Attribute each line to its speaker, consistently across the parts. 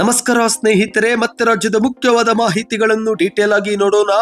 Speaker 1: ನಮಸ್ಕಾರ ಸ್ನೇಹಿತರೆ, ಮತ್ತೆ ರಾಜ್ಯದ ಮುಖ್ಯವಾದ ಮಾಹಿತಿಗಳನ್ನು ಡೀಟೇಲ್ ಆಗಿ ನೋಡೋಣ.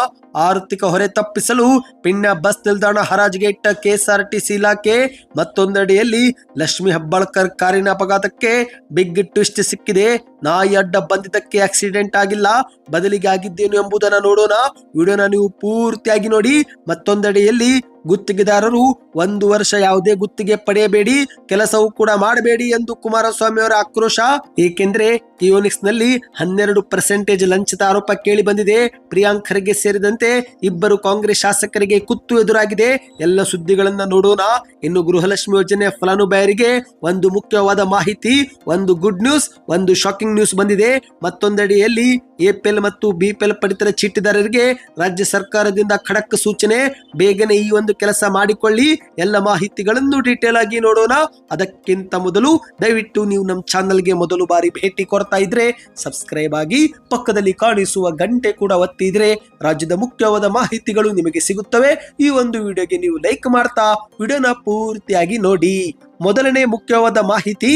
Speaker 1: ಆರ್ಥಿಕ ಹೊರೆ ತಪ್ಪಿಸಲು ಪಿಣ್ಯ ಬಸ್ ನಿಲ್ದಾಣ ಹರಾಜಿಗೆ ಇಟ್ಟ ಕೆಎಸ್ಆರ್ಟಿಸಿ ಇಲಾಖೆ, ಮತ್ತೊಂದೆಡೆಯಲ್ಲಿ ಲಕ್ಷ್ಮಿ ಹೆಬ್ಬಾಳ್ಕರ್ ಕಾರಿನ ಅಪಘಾತಕ್ಕೆ ಬಿಗ್ ಟ್ವಿಸ್ಟ್ ಸಿಕ್ಕಿದೆ. ನಾಯಿ ಅಡ್ಡ ಬಂದಿದ್ದಕ್ಕೆ ಆಕ್ಸಿಡೆಂಟ್ ಆಗಿಲ್ಲ. ಬದಲಿಗೆ ಆಗಿದ್ದೇನು ಎಂಬುದನ್ನು ನೋಡೋಣ. ವಿಡಿಯೋನ ನೀವು ಪೂರ್ತಿಯಾಗಿ ನೋಡಿ. ಮತ್ತೊಂದೆಡೆಯಲ್ಲಿ ಗುತ್ತಿಗೆದಾರರು ಒಂದು ವರ್ಷ ಯಾವುದೇ ಗುತ್ತಿಗೆ ಪಡೆಯಬೇಡಿ, ಕೆಲಸವೂ ಕೂಡ ಮಾಡಬೇಡಿ ಎಂದು ಕುಮಾರಸ್ವಾಮಿ ಅವರ ಆಕ್ರೋಶ. ಏಕೆಂದ್ರೆ ಕಿಯೋನಿಕ್ಸ್ನಲ್ಲಿ ಹನ್ನೆರಡು ಪರ್ಸೆಂಟೇಜ್ ಲಂಚದ ಆರೋಪ ಕೇಳಿ ಬಂದಿದೆ. ಪ್ರಿಯಾಂಕ್ ಖರ್ಗೆ ಸೇರಿದಂತೆ ಇಬ್ಬರು ಕಾಂಗ್ರೆಸ್ ಶಾಸಕರಿಗೆ ಕುತ್ತು ಎದುರಾಗಿದೆ. ಎಲ್ಲ ಸುದ್ದಿಗಳನ್ನ ನೋಡೋಣ. ಇನ್ನು ಗೃಹಲಕ್ಷ್ಮಿ ಯೋಜನೆ ಫಲಾನುಭವಿಯರಿಗೆ ಒಂದು ಮುಖ್ಯವಾದ ಮಾಹಿತಿ, ಒಂದು ಗುಡ್ ನ್ಯೂಸ್ ಒಂದು ಶಾಕಿಂಗ್ ನ್ಯೂಸ್ ಬಂದಿದೆ. ಮತ್ತೊಂದಡಿಯಲ್ಲಿ ಎಪಿಎಲ್ ಮತ್ತು ಬಿಪಿಎಲ್ ಪಡಿತರ ಚೀಟಿದಾರರಿಗೆ ರಾಜ್ಯ ಸರ್ಕಾರದಿಂದ ಖಡಕ್ ಸೂಚನೆ. ಬೇಗನೆ ಈ ಒಂದು ಕೆಲಸ ಮಾಡಿಕೊಳ್ಳಿ. ಎಲ್ಲ ಮಾಹಿತಿಗಳನ್ನು ಡೀಟೇಲ್ ಆಗಿ ನೋಡೋಣ. ಅದಕ್ಕಿಂತ ಮೊದಲು ದಯವಿಟ್ಟು ನೀವು ನಮ್ಮ ಚಾನಲ್ಗೆ ಮೊದಲು ಬಾರಿ ಭೇಟಿ ಕೊಡ್ತಾ ಇದ್ರೆ ಸಬ್ಸ್ಕ್ರೈಬ್ ಆಗಿ ಪಕ್ಕದಲ್ಲಿ ಕಾಣಿಸುವ ಗಂಟೆ ಕೂಡ ಒತ್ತಿದ್ರೆ ರಾಜ್ಯದ ಮುಖ್ಯವಾದ ಮಾಹಿತಿಗಳು ನಿಮಗೆ ಸಿಗುತ್ತವೆ. ಈ ಒಂದು ವಿಡಿಯೋಗೆ ನೀವು ಲೈಕ್ ಮಾಡ್ತಾ, ವಿಡಿಯೋನ ಪೂರ್ತಿಯಾಗಿ ನೋಡಿ. ಮೊದಲನೇ ಮುಖ್ಯವಾದ ಮಾಹಿತಿ,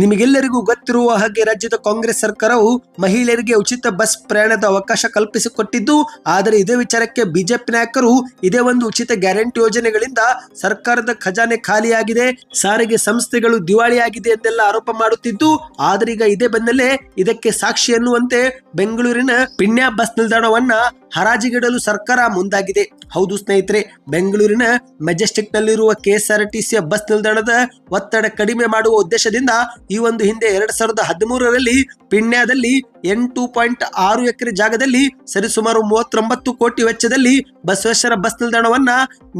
Speaker 1: ನಿಮಗೆಲ್ಲರಿಗೂ ಗೊತ್ತಿರುವ ಹಾಗೆ ರಾಜ್ಯದ ಕಾಂಗ್ರೆಸ್ ಸರ್ಕಾರವು ಮಹಿಳೆಯರಿಗೆ ಉಚಿತ ಬಸ್ ಪ್ರಯಾಣದ ಅವಕಾಶ ಕಲ್ಪಿಸಿಕೊಟ್ಟಿದ್ದು, ಆದರೆ ಇದೇ ವಿಚಾರಕ್ಕೆ ಬಿಜೆಪಿ ನಾಯಕರು ಇದೇ ಒಂದು ಉಚಿತ ಗ್ಯಾರಂಟಿ ಯೋಜನೆಗಳಿಂದ ಸರ್ಕಾರದ ಖಜಾನೆ ಖಾಲಿಯಾಗಿದೆ, ಸಾರಿಗೆ ಸಂಸ್ಥೆಗಳು ದಿವಾಳಿಯಾಗಿದೆ ಎಂದೆಲ್ಲ ಆರೋಪ ಮಾಡುತ್ತಿದ್ದು, ಆದರೀಗ ಇದೇ ಬೆನ್ನಲ್ಲೇ ಇದಕ್ಕೆ ಸಾಕ್ಷಿ ಎನ್ನುವಂತೆ ಬೆಂಗಳೂರಿನ ಪಿಣ್ಯ ಬಸ್ ನಿಲ್ದಾಣವನ್ನ ಹರಾಜಿಗಿಡಲು ಸರ್ಕಾರ ಮುಂದಾಗಿದೆ. ಹೌದು ಸ್ನೇಹಿತರೆ, ಬೆಂಗಳೂರಿನ ಮೆಜೆಸ್ಟಿಕ್ ನಲ್ಲಿರುವ ಕೆಎಸ್ಆರ್ಟಿಸಿಯ ಬಸ್ ನಿಲ್ದಾಣದ ಒತ್ತಡ ಕಡಿಮೆ ಮಾಡುವ ಉದ್ದೇಶದಿಂದ ಈ ಒಂದು ಹಿಂದೆ ಎರಡ್ ಸಾವಿರದ ಹದಿಮೂರರಲ್ಲಿ ಪಿಣ್ಯದಲ್ಲಿ ಎಂಟು ಪಾಯಿಂಟ್ ಆರು ಎಕರೆ ಜಾಗದಲ್ಲಿ ಸರಿಸುಮಾರು ಮೂವತ್ತೊಂಬತ್ತು ಕೋಟಿ ವೆಚ್ಚದಲ್ಲಿ ಬಸವೇಶ್ವರ ಬಸ್ ನಿಲ್ದಾಣವನ್ನ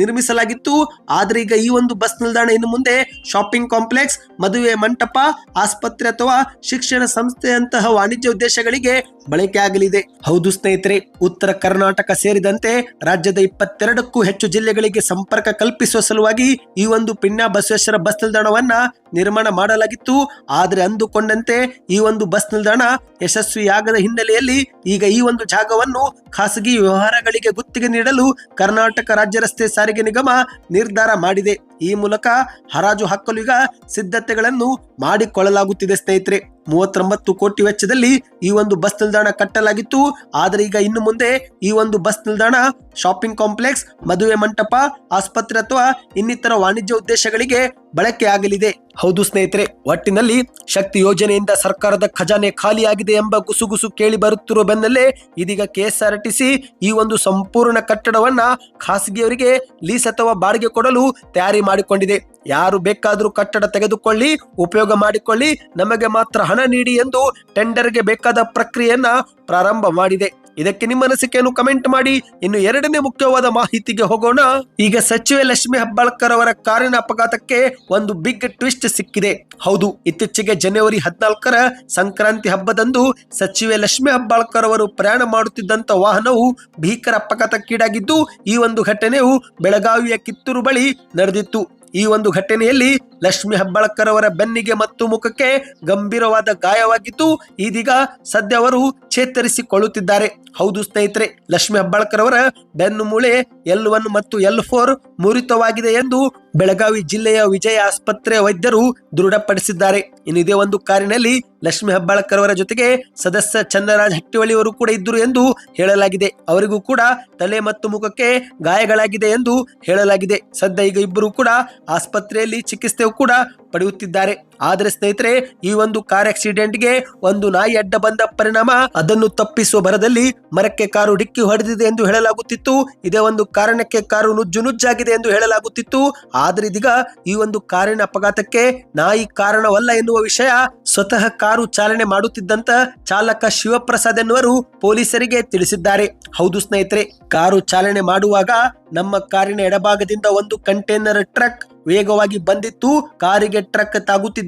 Speaker 1: ನಿರ್ಮಿಸಲಾಗಿತ್ತು. ಆದ್ರೆ ಈಗ ಈ ಒಂದು ಬಸ್ ನಿಲ್ದಾಣ ಇನ್ನು ಮುಂದೆ ಶಾಪಿಂಗ್ ಕಾಂಪ್ಲೆಕ್ಸ್, ಮದುವೆ ಮಂಟಪ, ಆಸ್ಪತ್ರೆ ಅಥವಾ ಶಿಕ್ಷಣ ಸಂಸ್ಥೆಯಂತಹ ವಾಣಿಜ್ಯ ಉದ್ದೇಶಗಳಿಗೆ ಬಳಕೆ ಆಗಲಿದೆ ಹೌದು ಸ್ನೇಹಿತರೆ, ಉತ್ತರ ಕರ್ನಾಟಕ ಸೇರಿದಂತೆ ರಾಜ್ಯದ ಇಪ್ಪತ್ತೆರಡಕ್ಕೂ ಹೆಚ್ಚು ಜಿಲ್ಲೆಗಳಿಗೆ ಸಂಪರ್ಕ ಕಲ್ಪಿಸುವ ಸಲುವಾಗಿ ಈ ಒಂದು ಪಿಣ್ಯ ಬಸವೇಶ್ವರ ಬಸ್ ನಿಲ್ದಾಣವನ್ನ ನಿರ್ಮಾಣ ಮಾಡಲಾಗಿತ್ತು. ಆದರೆ ಅಂದುಕೊಂಡಂತೆ ಈ ಒಂದು ಬಸ್ ನಿಲ್ದಾಣ ಯಶಸ್ವಿಯಾಗದ ಹಿನ್ನೆಲೆಯಲ್ಲಿ ಈಗ ಈ ಒಂದು ಜಾಗವನ್ನು ಖಾಸಗಿ ವ್ಯವಹಾರಗಳಿಗೆ ಗುತ್ತಿಗೆ ನೀಡಲು ಕರ್ನಾಟಕ ರಾಜ್ಯ ರಸ್ತೆ ಸಾರಿಗೆ ನಿಗಮ ನಿರ್ಧಾರ ಮಾಡಿದೆ. ಈ ಮೂಲಕ ಹರಾಜು ಹಾಕಲು ಈಗ ಸಿದ್ಧತೆಗಳನ್ನು ಮಾಡಿಕೊಳ್ಳಲಾಗುತ್ತಿದೆ ಸ್ನೇಹಿತರೆ. ಮೂವತ್ತೊಂಬತ್ತು ಕೋಟಿ ವೆಚ್ಚದಲ್ಲಿ ಈ ಒಂದು ಬಸ್ ನಿಲ್ದಾಣ ಕಟ್ಟಲಾಗಿತ್ತು. ಆದರೆ ಈಗ ಇನ್ನು ಮುಂದೆ ಈ ಒಂದು ಬಸ್ ನಿಲ್ದಾಣ ಶಾಪಿಂಗ್ ಕಾಂಪ್ಲೆಕ್ಸ್ ಮದುವೆ ಮಂಟಪ, ಆಸ್ಪತ್ರೆ ಅಥವಾ ಇನ್ನಿತರ ವಾಣಿಜ್ಯ ಉದ್ದೇಶಗಳಿಗೆ ಬಳಕೆ ಆಗಲಿದೆ. ಹೌದು ಸ್ನೇಹಿತರೆ, ಒಟ್ಟಿನಲ್ಲಿ ಶಕ್ತಿ ಯೋಜನೆಯಿಂದ ಸರ್ಕಾರದ ಖಜಾನೆ ಖಾಲಿಯಾಗಿದೆ ಎಂಬ ಗುಸುಗುಸು ಕೇಳಿ ಬರುತ್ತಿರುವ ಬೆನ್ನಲ್ಲೇ ಇದೀಗ ಕೆಎಸ್ಆರ್ಟಿಸಿ ಈ ಒಂದು ಸಂಪೂರ್ಣ ಕಟ್ಟಡವನ್ನ ಖಾಸಗಿಯವರಿಗೆ ಲೀಸ್ ಅಥವಾ ಬಾಡಿಗೆ ಕೊಡಲು ತಯಾರಿ ಮಾಡಿಕೊಂಡಿದೆ. ಯಾರು ಬೇಕಾದರೂ ಕಟ್ಟಡ ತೆಗೆದುಕೊಳ್ಳಿ, ಉಪಯೋಗ ಮಾಡಿಕೊಳ್ಳಿ, ನಮಗೆ ಮಾತ್ರ ಹಣ ನೀಡಿ ಎಂದು ಟೆಂಡರ್ಗೆ ಬೇಕಾದ ಪ್ರಕ್ರಿಯೆಯನ್ನ ಪ್ರಾರಂಭ ಮಾಡಿದೆ. ಇದಕ್ಕೆ ನಿಮ್ಮ ಅನಿಸಿಕೆಯನ್ನು ಕಮೆಂಟ್ ಮಾಡಿ. ಇನ್ನು ಎರಡನೇ ಮುಖ್ಯವಾದ ಮಾಹಿತಿಗೆ ಹೋಗೋಣ. ಈಗ ಸಚಿವೆ ಲಕ್ಷ್ಮಿ ಹೆಬ್ಬಾಳ್ಕರ್ ಅವರ ಕಾರಿನ ಅಪಘಾತಕ್ಕೆ ಒಂದು ಬಿಗ್ ಟ್ವಿಸ್ಟ್ ಸಿಕ್ಕಿದೆ. ಹೌದು, ಇತ್ತೀಚೆಗೆ ಜನವರಿ ಹದಿನಾಲ್ಕರ ಸಂಕ್ರಾಂತಿ ಹಬ್ಬದಂದು ಸಚಿವೆ ಲಕ್ಷ್ಮಿ ಹೆಬ್ಬಾಳ್ಕರ್ ಅವರು ಪ್ರಯಾಣ ಮಾಡುತ್ತಿದ್ದಂತ ವಾಹನವು ಭೀಕರ ಅಪಘಾತಕ್ಕೀಡಾಗಿದ್ದು, ಈ ಒಂದು ಘಟನೆಯು ಬೆಳಗಾವಿಯ ಕಿತ್ತೂರು ಬಳಿ ನಡೆದಿತ್ತು. ಈ ಒಂದು ಘಟನೆಯಲ್ಲಿ ಲಕ್ಷ್ಮಿ ಹೆಬ್ಬಾಳ್ಕರ್ ಅವರ ಬೆನ್ನಿಗೆ ಮತ್ತು ಮುಖಕ್ಕೆ ಗಂಭೀರವಾದ ಗಾಯವಾಗಿದ್ದು, ಇದೀಗ ಸದ್ಯ ಅವರು ಚೇತರಿಸಿಕೊಳ್ಳುತ್ತಿದ್ದಾರೆ. ಹೌದು ಸ್ನೇಹಿತರೆ, ಲಕ್ಷ್ಮಿ ಹೆಬ್ಬಾಳ್ಕರ್ ಅವರ ಬೆನ್ನು ಮೂಳೆ ಎಲ್ ಒನ್ ಮತ್ತು ಎಲ್ ಫೋರ್ ಮುರಿತವಾಗಿದೆ ಎಂದು ಬೆಳಗಾವಿ ಜಿಲ್ಲೆಯ ವಿಜಯ ಆಸ್ಪತ್ರೆ ವೈದ್ಯರು ದೃಢಪಡಿಸಿದ್ದಾರೆ. ಇನ್ನಿದೇ ಒಂದು ಕಾರಿನಲ್ಲಿ ಲಕ್ಷ್ಮಿ ಹೆಬ್ಬಾಳ್ಕರ್ ಅವರ ಜೊತೆಗೆ ಸದಸ್ಯ ಚಂದ್ರರಾಜ್ ಹಟ್ಟಿವಳಿ ಅವರು ಕೂಡ ಇದ್ದರು ಎಂದು ಹೇಳಲಾಗಿದೆ. ಅವರಿಗೂ ಕೂಡ ತಲೆ ಮತ್ತು ಮುಖಕ್ಕೆ ಗಾಯಗಳಾಗಿದೆ ಎಂದು ಹೇಳಲಾಗಿದೆ. ಸದ್ಯ ಈಗ ಇಬ್ಬರು ಕೂಡ ಆಸ್ಪತ್ರೆಯಲ್ಲಿ ಚಿಕಿತ್ಸೆ ಕೂಡ ಪಡೆಯುತ್ತಿದ್ದಾರೆ. ಆದರೆ ಸ್ನೇಹಿತರೆ, ಈ ಒಂದು ಕಾರ್ ಆಕ್ಸಿಡೆಂಟ್ಗೆ ಒಂದು ನಾಯಿ ಅಡ್ಡ ಬಂದ ಪರಿಣಾಮ ಅದನ್ನು ತಪ್ಪಿಸುವ ಭರದಲ್ಲಿ ಮರಕ್ಕೆ ಕಾರು ಡಿಕ್ಕಿ ಹೊಡೆದಿದೆ ಎಂದು ಹೇಳಲಾಗುತ್ತಿತ್ತು. ಇದೇ ಒಂದು ಕಾರಣಕ್ಕೆ ಕಾರು ನುಜ್ಜು ನುಜ್ಜಾಗಿದೆ ಎಂದು ಹೇಳಲಾಗುತ್ತಿತ್ತು. ಆದರೆ ಇದೀಗ ಈ ಒಂದು ಕಾರಿನ ಅಪಘಾತಕ್ಕೆ ನಾಯಿ ಕಾರಣವಲ್ಲ ಎನ್ನುವ ವಿಷಯ ಸ್ವತಃ ಕಾರು ಚಾಲನೆ ಮಾಡುತ್ತಿದ್ದಂತ ಚಾಲಕ ಶಿವಪ್ರಸಾದ್ ಎನ್ನುವರು ಪೊಲೀಸರಿಗೆ ತಿಳಿಸಿದ್ದಾರೆ. ಹೌದು ಸ್ನೇಹಿತರೆ, ಕಾರು ಚಾಲನೆ ಮಾಡುವಾಗ ನಮ್ಮ ಕಾರಿನ ಎಡಭಾಗದಿಂದ ಒಂದು ಕಂಟೈನರ್ ಟ್ರಕ್ ವೇಗವಾಗಿ ಬಂದಿತ್ತು. ಕಾರಿಗೆ ಟ್ರಕ್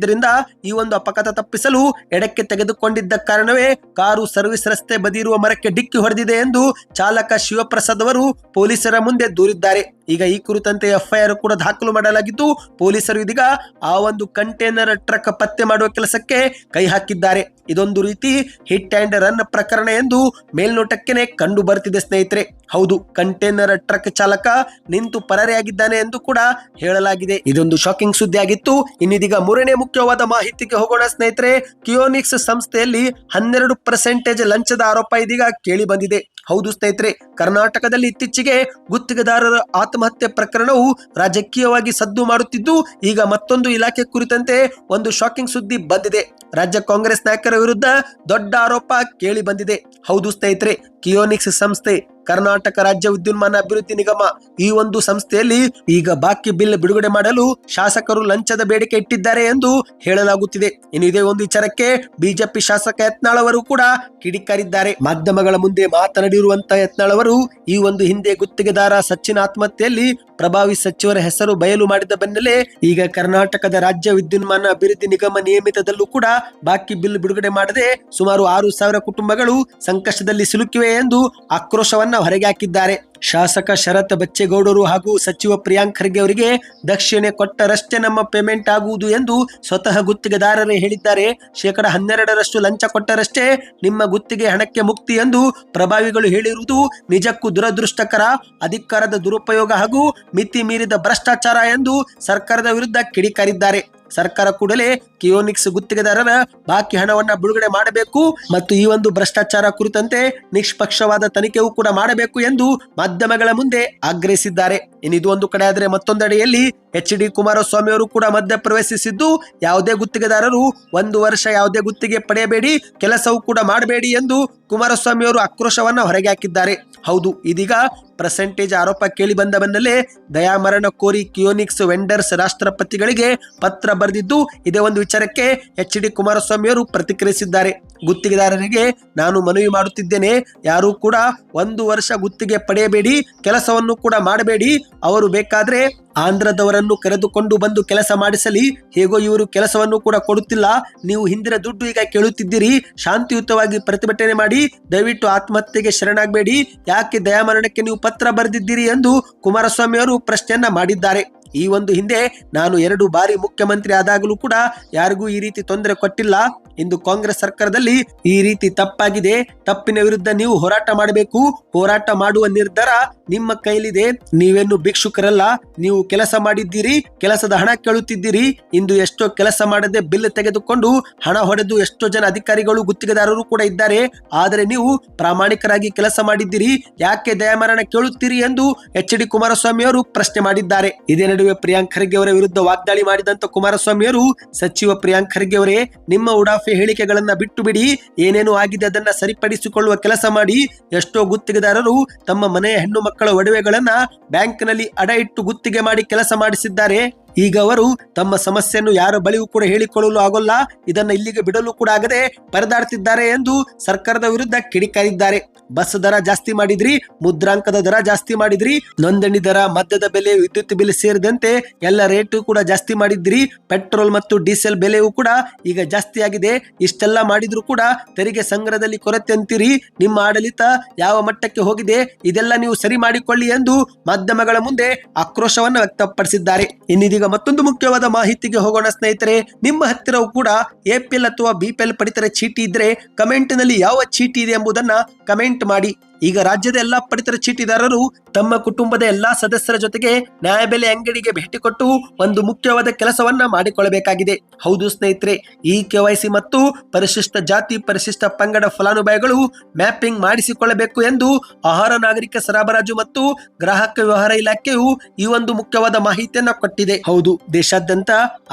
Speaker 1: ತಾಗುತ್ತಿದ್ದರಿಂದ ಈ ಒಂದು ಅಪಘಾತ ತಪ್ಪಿಸಲು ಎಡಕ್ಕೆ ತೆಗೆದುಕೊಂಡಿದ್ದ ಕಾರಣವೇ ಕಾರು ಸರ್ವಿಸ್ ರಸ್ತೆ ಬದಿರುವ ಮರಕ್ಕೆ ಡಿಕ್ಕಿ ಹೊಡೆದಿದೆ ಎಂದು ಚಾಲಕ ಶಿವಪ್ರಸಾದ್ ಅವರು ಪೊಲೀಸರ ಮುಂದೆ ದೂರಿದ್ದಾರೆ. ಈಗ ಈ ಕುರಿತಂತೆ ಎಫ್ಐಆರ್ ಕೂಡ ದಾಖಲು ಮಾಡಲಾಗಿದ್ದು, ಪೊಲೀಸರು ಇದೀಗ ಆ ಒಂದು ಕಂಟೈನರ್ ಟ್ರಕ್ ಪತ್ತೆ ಮಾಡುವ ಕೆಲಸಕ್ಕೆ ಕೈ ಹಾಕಿದ್ದಾರೆ. ಇದೊಂದು ರೀತಿ ಹಿಟ್ ಅಂಡ್ ರನ್ ಪ್ರಕರಣ ಎಂದು ಮೇಲ್ನೋಟಕ್ಕೇನೆ ಕಂಡು ಬರ್ತಿದೆ ಸ್ನೇಹಿತರೆ. ಹೌದು, ಕಂಟೈನರ್ ಟ್ರಕ್ ಚಾಲಕ ನಿಂತು ಪರಾರಿಯಾಗಿದ್ದಾನೆ ಎಂದು ಕೂಡ ಹೇಳಲಾಗಿದೆ. ಇದೊಂದು ಶಾಕಿಂಗ್ ಸುದ್ದಿ ಆಗಿತ್ತು ಇನ್ನಿದೀಗ ಮೂರನೇ ಮುಖ್ಯವಾದ ಮಾಹಿತಿಗೆ ಹೋಗೋಣ ಸ್ನೇಹಿತರೆ. ಕಿಯೋನಿಕ್ಸ್ ಸಂಸ್ಥೆಯಲ್ಲಿ ಹನ್ನೆರಡು ಪರ್ಸೆಂಟೇಜ್ ಲಂಚದ ಆರೋಪ ಇದೀಗ ಕೇಳಿ ಬಂದಿದೆ. ಹೌದು ಸ್ನೇಹಿತರೆ, ಕರ್ನಾಟಕದಲ್ಲಿ ಇತ್ತೀಚೆಗೆ ಗುತ್ತಿಗೆದಾರರ ಆತ್ಮಹತ್ಯೆ ಪ್ರಕರಣವು ರಾಜಕೀಯವಾಗಿ ಸದ್ದು ಮಾಡುತ್ತಿದ್ದು, ಈಗ ಮತ್ತೊಂದು ಇಲಾಖೆ ಕುರಿತಂತೆ ಒಂದು ಶಾಕಿಂಗ್ ಸುದ್ದಿ ಬಂದಿದೆ. ರಾಜ್ಯ ಕಾಂಗ್ರೆಸ್ ನಾಯಕರ ವಿರುದ್ಧ ದೊಡ್ಡ ಆರೋಪ ಕೇಳಿ ಬಂದಿದೆ. ಹೌದು ಸ್ನೇಹಿತರೆ ಕಿಯೋನಿಕ್ಸ್ ಸಂಸ್ಥೆ ಕರ್ನಾಟಕ ರಾಜ್ಯ ವಿದ್ಯುನ್ಮಾನ ಅಭಿವೃದ್ಧಿ ನಿಗಮ ಈ ಒಂದು ಸಂಸ್ಥೆಯಲ್ಲಿ ಈಗ ಬಾಕಿ ಬಿಲ್ ಬಿಡುಗಡೆ ಮಾಡಲು ಶಾಸಕರು ಲಂಚದ ಬೇಡಿಕೆ ಇಟ್ಟಿದ್ದಾರೆ ಎಂದು ಹೇಳಲಾಗುತ್ತಿದೆ. ಇನ್ನು ಇದೇ ಒಂದು ವಿಚಾರಕ್ಕೆ ಬಿಜೆಪಿ ಶಾಸಕ ಯತ್ನಾಳ್ ಅವರು ಕೂಡ ಕಿಡಿಕಾರಿದ್ದಾರೆ. ಮಾಧ್ಯಮಗಳ ಮುಂದೆ ಮಾತನಾಡಿರುವಂತಹ ಯತ್ನಾಳ್ ಅವರು ಈ ಒಂದು ಹಿಂದೆ ಗುತ್ತಿಗೆದಾರ ಸಚಿನ್ ಆತ್ಮಹತ್ಯೆಯಲ್ಲಿ ಪ್ರಭಾವಿ ಸಚಿವರ ಹೆಸರು ಬಯಲು ಮಾಡಿದ ಬೆನ್ನಲ್ಲೇ ಈಗ ಕರ್ನಾಟಕದ ರಾಜ್ಯ ವಿದ್ಯುನ್ಮಾನ ಅಭಿವೃದ್ಧಿ ನಿಗಮ ನಿಯಮಿತದಲ್ಲೂ ಕೂಡ ಬಾಕಿ ಬಿಲ್ ಬಿಡುಗಡೆ ಮಾಡದೆ ಸುಮಾರು ಆರು ಸಾವಿರ ಕುಟುಂಬಗಳು ಸಂಕಷ್ಟದಲ್ಲಿ ಸಿಲುಕಿವೆ ಎಂದು ಆಕ್ರೋಶವನ್ನ ಹೊರಗೆ ಹಾಕಿದ್ದಾರೆ. ಶಾಸಕ ಶರತ್ ಬಚ್ಚೇಗೌಡರು ಹಾಗೂ ಸಚಿವ ಪ್ರಿಯಾಂಕ್ ಖರ್ಗೆ ಅವರಿಗೆ ದಕ್ಷಿಣೆ ಕೊಟ್ಟರಷ್ಟೇ ನಮ್ಮ ಪೇಮೆಂಟ್ ಆಗುವುದು ಎಂದು ಸ್ವತಃ ಗುತ್ತಿಗೆದಾರರೇ ಹೇಳಿದ್ದಾರೆ. ಶೇಕಡ ಹನ್ನೆರಡರಷ್ಟು ಲಂಚ ಕೊಟ್ಟರಷ್ಟೇ ನಿಮ್ಮ ಗುತ್ತಿಗೆ ಹಣಕ್ಕೆ ಮುಕ್ತಿ ಎಂದು ಪ್ರಭಾವಿಗಳು ಹೇಳಿರುವುದು ನಿಜಕ್ಕೂ ದುರದೃಷ್ಟಕರ, ಅಧಿಕಾರದ ದುರುಪಯೋಗ ಹಾಗೂ ಮಿತಿ ಮೀರಿದ ಭ್ರಷ್ಟಾಚಾರ ಎಂದು ಸರ್ಕಾರದ ವಿರುದ್ಧ ಕಿಡಿಕಾರಿದ್ದಾರೆ. ಸರ್ಕಾರ ಕೂಡಲೇ ಕಿಯೋನಿಕ್ಸ್ ಗುತ್ತಿಗೆದಾರರ ಬಾಕಿ ಹಣವನ್ನ ಬಿಡುಗಡೆ ಮಾಡಬೇಕು ಮತ್ತು ಈ ಒಂದು ಭ್ರಷ್ಟಾಚಾರ ಕುರಿತಂತೆ ನಿಷ್ಪಕ್ಷವಾದ ತನಿಖೆಯೂ ಕೂಡ ಮಾಡಬೇಕು ಎಂದು ಮಾಧ್ಯಮಗಳ ಮುಂದೆ ಆಗ್ರಹಿಸಿದ್ದಾರೆ. ಇನ್ನಿದು ಒಂದು ಕಡೆ ಆದರೆ ಮತ್ತೊಂದೆಡೆಯಲ್ಲಿ ಎಚ್ ಡಿ ಕುಮಾರಸ್ವಾಮಿ ಅವರು ಕೂಡ ಮಧ್ಯ ಪ್ರವೇಶಿಸಿದ್ದು ಯಾವುದೇ ಗುತ್ತಿಗೆದಾರರು ಒಂದು ವರ್ಷ ಯಾವುದೇ ಗುತ್ತಿಗೆ ಪಡೆಯಬೇಡಿ, ಕೆಲಸವೂ ಕೂಡ ಮಾಡಬೇಡಿ ಎಂದು ಕುಮಾರಸ್ವಾಮಿ ಅವರು ಆಕ್ರೋಶವನ್ನ ಹೊರಗೆ ಹಾಕಿದ್ದಾರೆ. ಹೌದು, ಇದೀಗ ಪರ್ಸೆಂಟೇಜ್ ಆರೋಪ ಕೇಳಿ ಬಂದ ಬೆನ್ನಲ್ಲೇ ದಯಾಮರಣ ಕೋರಿ ಕಿಯೋನಿಕ್ಸ್ ವೆಂಡರ್ಸ್ ರಾಷ್ಟ್ರಪತಿಗಳಿಗೆ ಪತ್ರ ಬರೆದಿದ್ದು, ಇದೇ ಒಂದು ವಿಚಾರಕ್ಕೆ ಎಚ್ ಡಿ ಕುಮಾರಸ್ವಾಮಿ ಅವರು ಪ್ರತಿಕ್ರಿಯಿಸಿದ್ದಾರೆ. ಗುತ್ತಿಗೆದಾರರಿಗೆ ನಾನು ಮನವಿ ಮಾಡುತ್ತಿದ್ದೇನೆ, ಯಾರು ಕೂಡ ಒಂದು ವರ್ಷ ಗುತ್ತಿಗೆ ಪಡೆಯಬೇಡಿ, ಕೆಲಸವನ್ನು ಕೂಡ ಮಾಡಬೇಡಿ, ಅವರು ಬೇಕಾದ್ರೆ ಆಂಧ್ರದವರನ್ನು ಕರೆದುಕೊಂಡು ಬಂದು ಕೆಲಸ ಮಾಡಿಸಲಿ. ಹೇಗೋ ಇವರು ಕೆಲಸವನ್ನು ಕೂಡ ಕೊಡುತ್ತಿಲ್ಲ. ನೀವು ಹಿಂದಿನ ದುಡ್ಡು ಈಗ ಕೇಳುತ್ತಿದ್ದೀರಿ. ಶಾಂತಿಯುತವಾಗಿ ಪ್ರತಿಭಟನೆ ಮಾಡಿ, ದಯವಿಟ್ಟು ಆತ್ಮಹತ್ಯೆಗೆ ಶರಣಾಗಬೇಡಿ. ಯಾಕೆ ದಯಾಮರಣಕ್ಕೆ ನೀವು ಪತ್ರ ಬರೆದಿದ್ದೀರಿ ಎಂದು ಕುಮಾರಸ್ವಾಮಿ ಅವರು ಪ್ರಶ್ನೆಯನ್ನ ಮಾಡಿದ್ದಾರೆ. ಈ ಒಂದು ಹಿಂದೆ ನಾನು ಎರಡು ಬಾರಿ ಮುಖ್ಯಮಂತ್ರಿ ಆದಾಗಲೂ ಕೂಡ ಯಾರಿಗೂ ಈ ರೀತಿ ತೊಂದರೆ ಕೊಟ್ಟಿಲ್ಲ. ಇಂದು ಕಾಂಗ್ರೆಸ್ ಸರ್ಕಾರದಲ್ಲಿ ಈ ರೀತಿ ತಪ್ಪಾಗಿದೆ. ತಪ್ಪಿನ ವಿರುದ್ಧ ನೀವು ಹೋರಾಟ ಮಾಡಬೇಕು. ಹೋರಾಟ ಮಾಡುವ ನಿರ್ಧಾರ ನಿಮ್ಮ ಕೈಲಿದೆ. ನೀವೇನು ಭಿಕ್ಷುಕರಲ್ಲ. ನೀವು ಕೆಲಸ ಮಾಡಿದ್ದೀರಿ. ಕೆಲಸದ ಹಣ ಕೇಳುತ್ತಿದ್ದೀರಿ. ಇಂದು ಎಷ್ಟೋ ಕೆಲಸ ಮಾಡದೆ ಬಿಲ್ ತೆಗೆದುಕೊಂಡು ಹಣ ಹೊಡೆದು ಎಷ್ಟೋ ಜನ ಅಧಿಕಾರಿಗಳು, ಗುತ್ತಿಗೆದಾರರು ಕೂಡ ಇದ್ದಾರೆ. ಆದರೆ ನೀವು ಪ್ರಾಮಾಣಿಕರಾಗಿ ಕೆಲಸ ಮಾಡಿದ್ದೀರಿ. ಯಾಕೆ ದಯಾಮರಣ ಕೇಳುತ್ತೀರಿ ಎಂದು ಎಚ್ ಡಿ ಕುಮಾರಸ್ವಾಮಿ ಅವರು ಪ್ರಶ್ನೆ ಮಾಡಿದ್ದಾರೆ. ಇದೇ ನಡುವೆ ಪ್ರಿಯಾಂಕ್ ಖರ್ಗೆ ಅವರ ವಿರುದ್ಧ ವಾಗ್ದಾಳಿ ಮಾಡಿದಂತ ಕುಮಾರಸ್ವಾಮಿ ಅವರು, ಸಚಿವ ಪ್ರಿಯಾಂಕ್ ಖರ್ಗೆ ಅವರೇ, ನಿಮ್ಮ ಉಡಾಫೆ ಹೇಳಿಕೆಗಳನ್ನ ಬಿಟ್ಟು ಬಿಡಿ ಏನೇನು ಆಗಿದೆ ಅದನ್ನ ಸರಿಪಡಿಸಿಕೊಳ್ಳುವ ಕೆಲಸ ಮಾಡಿ. ಎಷ್ಟೋ ಗುತ್ತಿಗೆದಾರರು ತಮ್ಮ ಮನೆಯ ಹೆಣ್ಣು ಮಕ್ಕಳ ಒಡವೆಗಳನ್ನ ಬ್ಯಾಂಕ್ನಲ್ಲಿ ಅಡ ಇಟ್ಟು ಗುತ್ತಿಗೆ ಮಾಡಿ ಕೆಲಸ ಮಾಡಿಸಿದ್ದಾರೆ. ಈಗ ಅವರು ತಮ್ಮ ಸಮಸ್ಯೆಯನ್ನು ಯಾರ ಬಳಿಯೂ ಕೂಡ ಹೇಳಿಕೊಳ್ಳಲು ಆಗೋಲ್ಲ. ಇದನ್ನ ಇಲ್ಲಿಗೆ ಬಿಡಲು ಕೂಡ ಆಗದೆ ಪರದಾಡ್ತಿದ್ದಾರೆ ಎಂದು ಸರ್ಕಾರದ ವಿರುದ್ಧ ಕಿಡಿಕಾರಿದ್ದಾರೆ. ಬಸ್ ದರ ಜಾಸ್ತಿ ಮಾಡಿದ್ರಿ, ಮುದ್ರಾಂಕದ ದರ ಜಾಸ್ತಿ ಮಾಡಿದ್ರಿ, ನೋಂದಣಿ ದರ, ಮದ್ಯದ ಬೆಲೆ, ವಿದ್ಯುತ್ ಬಿಲ್ ಸೇರಿದಂತೆ ಎಲ್ಲ ರೇಟು ಕೂಡ ಜಾಸ್ತಿ ಮಾಡಿದ್ರಿ, ಪೆಟ್ರೋಲ್ ಮತ್ತು ಡೀಸೆಲ್ ಬೆಲೆಯೂ ಕೂಡ ಈಗ ಜಾಸ್ತಿ ಆಗಿದೆ. ಇಷ್ಟೆಲ್ಲ ಮಾಡಿದ್ರು ಕೂಡ ತೆರಿಗೆ ಸಂಗ್ರಹದಲ್ಲಿ ಕೊರತೆ ಅಂತೀರಿ. ನಿಮ್ಮ ಆಡಳಿತ ಯಾವ ಮಟ್ಟಕ್ಕೆ ಹೋಗಿದೆ, ಇದೆಲ್ಲ ನೀವು ಸರಿ ಮಾಡಿಕೊಳ್ಳಿ ಎಂದು ಮಾಧ್ಯಮಗಳ ಮುಂದೆ ಆಕ್ರೋಶವನ್ನು ವ್ಯಕ್ತಪಡಿಸಿದ್ದಾರೆ. ಇನ್ನಿದೀಗ ಮತ್ತೊಂದು ಮುಖ್ಯವಾದ ಮಾಹಿತಿಗೆ ಹೋಗೋಣ ಸ್ನೇಹಿತರೆ, ನಿಮ್ಮ ಹತ್ತಿರವೂ ಕೂಡ ಎಪಿಎಲ್ ಅಥವಾ ಬಿಪಿಎಲ್ ಪಡಿತರ ಚೀಟಿ ಇದ್ರೆ ಕಮೆಂಟ್ನಲ್ಲಿ ಯಾವ ಚೀಟಿ ಇದೆ ಎಂಬುದನ್ನ ಕಮೆಂಟ್ ಮಾಡಿ. ಈಗ ರಾಜ್ಯದ ಎಲ್ಲಾ ಪಡಿತರ ಚೀಟಿದಾರರು ತಮ್ಮ ಕುಟುಂಬದ ಎಲ್ಲಾ ಸದಸ್ಯರ ಜೊತೆಗೆ ನ್ಯಾಯಬೆಲೆ ಅಂಗಡಿಗೆ ಭೇಟಿ ಕೊಟ್ಟು ಒಂದು ಮುಖ್ಯವಾದ ಕೆಲಸವನ್ನ ಮಾಡಿಕೊಳ್ಳಬೇಕಾಗಿದೆ. ಹೌದು ಸ್ನೇಹಿತರೆ, ಈ ಕೆವೈಸಿ ಮತ್ತು ಪರಿಶಿಷ್ಟ ಜಾತಿ, ಪರಿಶಿಷ್ಟ ಪಂಗಡ ಫಲಾನುಭವಿಗಳು ಮ್ಯಾಪಿಂಗ್ ಮಾಡಿಸಿಕೊಳ್ಳಬೇಕು ಎಂದು ಆಹಾರ ನಾಗರಿಕ ಸರಬರಾಜು ಮತ್ತು ಗ್ರಾಹಕ ವ್ಯವಹಾರ ಇಲಾಖೆಯು ಈ ಒಂದು ಮುಖ್ಯವಾದ ಮಾಹಿತಿಯನ್ನ ಕೊಟ್ಟಿದೆ. ಹೌದು, ದೇಶಾದ್ಯಂತ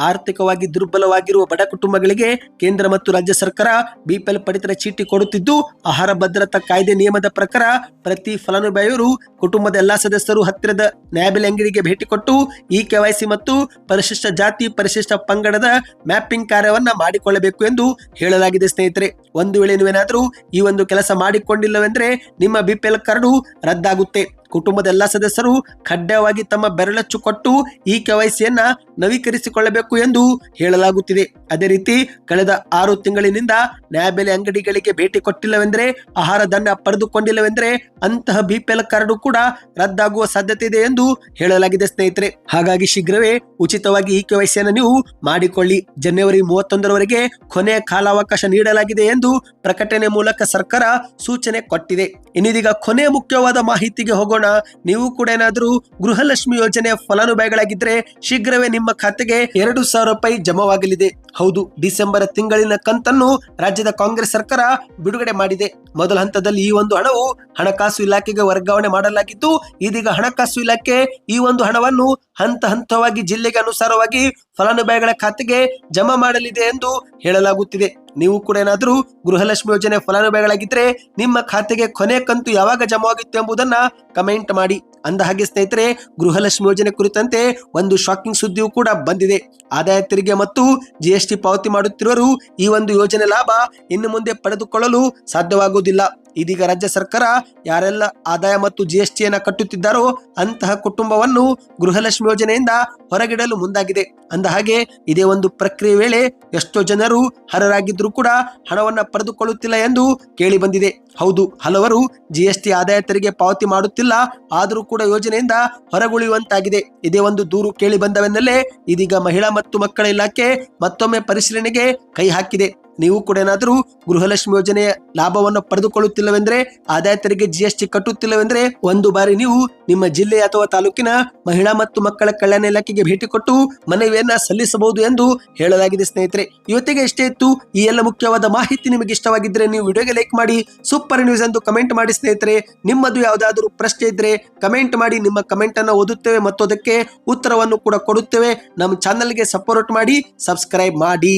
Speaker 1: ಆರ್ಥಿಕವಾಗಿ ದುರ್ಬಲವಾಗಿರುವ ಬಡ ಕುಟುಂಬಗಳಿಗೆ ಕೇಂದ್ರ ಮತ್ತು ರಾಜ್ಯ ಸರ್ಕಾರ ಬಿಪಿಎಲ್ ಪಡಿತರ ಚೀಟಿ ಕೊಡುತ್ತಿದ್ದು, ಆಹಾರ ಭದ್ರತಾ ಕಾಯ್ದೆ ನಿಯಮದ ಪ್ರಕಾರ ಪ್ರತಿ ಫಲಾನುಭವಿಯರು ಕುಟುಂಬದ ಎಲ್ಲಾ ಸದಸ್ಯರು ಹತ್ತಿರದ ನ್ಯಾಯಬೆಲೆ ಅಂಗಡಿಗೆ ಭೇಟಿ ಕೊಟ್ಟು ಈ ಕೆವೈಸಿ ಮತ್ತು ಪರಿಶಿಷ್ಟ ಜಾತಿ, ಪರಿಶಿಷ್ಟ ಪಂಗಡದ ಮ್ಯಾಪಿಂಗ್ ಕಾರ್ಯವನ್ನ ಮಾಡಿಕೊಳ್ಳಬೇಕು ಎಂದು ಹೇಳಲಾಗಿದೆ ಸ್ನೇಹಿತರೆ. ಒಂದು ವೇಳೆ ನೀವೇನಾದರೂ ಈ ಒಂದು ಕೆಲಸ ಮಾಡಿಕೊಂಡಿಲ್ಲವೆಂದ್ರೆ ನಿಮ್ಮ ಬಿಪಿಎಲ್ ಕಾರ್ಡು ರದ್ದಾಗುತ್ತೆ. ಕುಟುಂಬದ ಎಲ್ಲಾ ಸದಸ್ಯರು ಕಡ್ಡಾಯವಾಗಿ ತಮ್ಮ ಬೆರಳಚ್ಚು ಕೊಟ್ಟು ಈ ಕೆವೈಸಿಯನ್ನ ನವೀಕರಿಸಿಕೊಳ್ಳಬೇಕು ಎಂದು ಹೇಳಲಾಗುತ್ತಿದೆ. ಅದೇ ರೀತಿ ಕಳೆದ ಆರು ತಿಂಗಳಿನಿಂದ ನ್ಯಾಯಬೆಲೆ ಅಂಗಡಿಗಳಿಗೆ ಭೇಟಿ ಕೊಟ್ಟಿಲ್ಲವೆಂದರೆ, ಆಹಾರ ದಂಡ ಪಡೆದುಕೊಂಡಿಲ್ಲವೆಂದ್ರೆ ಅಂತಹ ಬಿಪಿಎಲ್ ಕಾರ್ಡು ಕೂಡ ರದ್ದಾಗುವ ಸಾಧ್ಯತೆ ಇದೆ ಎಂದು ಹೇಳಲಾಗಿದೆ ಸ್ನೇಹಿತರೆ. ಹಾಗಾಗಿ ಶೀಘ್ರವೇ ಉಚಿತವಾಗಿ ಈ ಕೆವೈಸಿಯನ್ನು ನೀವು ಮಾಡಿಕೊಳ್ಳಿ. ಜನವರಿ ಮೂವತ್ತೊಂದರವರೆಗೆ ಕೊನೆಯ ಕಾಲಾವಕಾಶ ನೀಡಲಾಗಿದೆ ಎಂದು ಪ್ರಕಟಣೆ ಮೂಲಕ ಸರ್ಕಾರ ಸೂಚನೆ ಕೊಟ್ಟಿದೆ. ಇನ್ನಿದೀಗ ಕೊನೆಯ ಮುಖ್ಯವಾದ ಮಾಹಿತಿಗೆ ಹೋಗೋಣ. ನೀವು ಕೂಡ ಏನಾದರೂ ಗೃಹಲಕ್ಷ್ಮಿ ಯೋಜನೆಯ ಫಲಾನುಭವಿಗಳಾಗಿದ್ರೆ ಶೀಘ್ರವೇ ನಿಮ್ಮ ಖಾತೆಗೆ ಎರಡು ಸಾವಿರ ರೂಪಾಯಿ ಜಮಾವಾಗಲಿದೆ. ಹೌದು, ಡಿಸೆಂಬರ್ ತಿಂಗಳಿನ ಕಂತನ್ನು ರಾಜ್ಯದ ಕಾಂಗ್ರೆಸ್ ಸರ್ಕಾರ ಬಿಡುಗಡೆ ಮಾಡಿದೆ. ಮೊದಲ ಹಂತದಲ್ಲಿ ಈ ಒಂದು ಹಣವು ಹಣಕಾಸು ಇಲಾಖೆಗೆ ವರ್ಗಾವಣೆ ಮಾಡಲಾಗಿದ್ದು ಇದೀಗ ಹಣಕಾಸು ಇಲಾಖೆ ಈ ಒಂದು ಹಣವನ್ನು ಹಂತ ಹಂತವಾಗಿ ಜಿಲ್ಲೆಗೆ ಅನುಸಾರವಾಗಿ ಫಲಾನುಭವಿಗಳ ಖಾತೆಗೆ ಜಮಾ ಮಾಡಲಿದೆ ಎಂದು ಹೇಳಲಾಗುತ್ತಿದೆ. ನೀವು ಕೂಡ ಏನಾದರೂ ಗೃಹಲಕ್ಷ್ಮಿ ಯೋಜನೆ ಫಲಾನುಭವಿಗಳಾಗಿದ್ರೆ ನಿಮ್ಮ ಖಾತೆಗೆ ಕೊನೆ ಕಂತು ಯಾವಾಗ ಜಮಾವಾಗಿತ್ತು ಎಂಬುದನ್ನ ಕಮೆಂಟ್ ಮಾಡಿ. ಅಂದ ಹಾಗೆ ಸ್ನೇಹಿತರೆ, ಗೃಹಲಕ್ಷ್ಮಿ ಯೋಜನೆ ಕುರಿತಂತೆ ಒಂದು ಶಾಕಿಂಗ್ ಸುದ್ದಿಯೂ ಕೂಡ ಬಂದಿದೆ. ಆದಾಯ ತೆರಿಗೆ ಮತ್ತು ಜಿಎಸ್ಟಿ ಪಾವತಿ ಮಾಡುತ್ತಿರುವರು ಈ ಒಂದು ಯೋಜನೆ ಲಾಭ ಇನ್ನು ಮುಂದೆ ಪಡೆದುಕೊಳ್ಳಲು ಸಾಧ್ಯವಾಗುವುದಿಲ್ಲ. ಇದೀಗ ರಾಜ್ಯ ಸರ್ಕಾರ ಯಾರೆಲ್ಲ ಆದಾಯ ಮತ್ತು ಜಿಎಸ್ಟಿಯನ್ನು ಕಟ್ಟುತ್ತಿದ್ದಾರೋ ಅಂತಹ ಕುಟುಂಬವನ್ನು ಗೃಹಲಕ್ಷ್ಮಿ ಯೋಜನೆಯಿಂದ ಹೊರಗಿಡಲು ಮುಂದಾಗಿದೆ. ಅಂದ ಹಾಗೆ ಇದೇ ಒಂದು ಪ್ರಕ್ರಿಯೆ ವೇಳೆ ಎಷ್ಟೋ ಜನರು ಹರರಾಗಿದ್ರೂ ಕೂಡ ಹಣವನ್ನ ಪಡೆದುಕೊಳ್ಳುತ್ತಿಲ್ಲ ಎಂದು ಕೇಳಿ ಬಂದಿದೆ. ಹೌದು, ಹಲವರು ಜಿಎಸ್ಟಿ ಆದಾಯ ತೆರಿಗೆ ಪಾವತಿ ಮಾಡುತ್ತಿಲ್ಲ, ಆದರೂ ಕೂಡ ಯೋಜನೆಯಿಂದ ಹೊರಗುಳಿಯುವಂತಾಗಿದೆ. ಇದೇ ಒಂದು ದೂರು ಕೇಳಿ ಬಂದವೆನ್ನಲ್ಲೇ ಇದೀಗ ಮಹಿಳಾ ಮತ್ತು ಮಕ್ಕಳ ಇಲಾಖೆ ಮತ್ತೊಮ್ಮೆ ಪರಿಶೀಲನೆಗೆ ಕೈ ಹಾಕಿದೆ. ನೀವು ಕೂಡ ಏನಾದರೂ ಗೃಹಲಕ್ಷ್ಮಿ ಯೋಜನೆಯ ಲಾಭವನ್ನು ಪಡೆದುಕೊಳ್ಳುತ್ತಿಲ್ಲವೆಂದ್ರೆ, ಆದಾಯ ತೆರಿಗೆ ಜಿಎಸ್ಟಿ ಕಟ್ಟುತ್ತಿಲ್ಲವೆಂದ್ರೆ, ಒಂದು ಬಾರಿ ನೀವು ನಿಮ್ಮ ಜಿಲ್ಲೆ ಅಥವಾ ತಾಲೂಕಿನ ಮಹಿಳಾ ಮತ್ತು ಮಕ್ಕಳ ಕಲ್ಯಾಣ ಇಲಾಖೆಗೆ ಭೇಟಿ ಕೊಟ್ಟು ಮನವಿಯನ್ನ ಸಲ್ಲಿಸಬಹುದು ಎಂದು ಹೇಳಲಾಗಿದೆ ಸ್ನೇಹಿತರೆ. ಇವತ್ತಿಗೆ ಇಷ್ಟೇ ಇತ್ತು. ಈ ಎಲ್ಲ ಮುಖ್ಯವಾದ ಮಾಹಿತಿ ನಿಮಗೆ ಇಷ್ಟವಾಗಿದ್ದರೆ ನೀವು ವಿಡಿಯೋಗೆ ಲೈಕ್ ಮಾಡಿ, ಸೂಪರ್ ನ್ಯೂಸ್ ಎಂದು ಕಮೆಂಟ್ ಮಾಡಿ ಸ್ನೇಹಿತರೆ. ನಿಮ್ಮದು ಯಾವುದಾದರೂ ಪ್ರಶ್ನೆ ಇದ್ರೆ ಕಮೆಂಟ್ ಮಾಡಿ, ನಿಮ್ಮ ಕಮೆಂಟ್ ಅನ್ನು ಓದುತ್ತೇವೆ ಮತ್ತು ಅದಕ್ಕೆ ಉತ್ತರವನ್ನು ಕೂಡ ಕೊಡುತ್ತೇವೆ. ನಮ್ಮ ಚಾನಲ್ಗೆ ಸಪೋರ್ಟ್ ಮಾಡಿ, ಸಬ್ಸ್ಕ್ರೈಬ್ ಮಾಡಿ.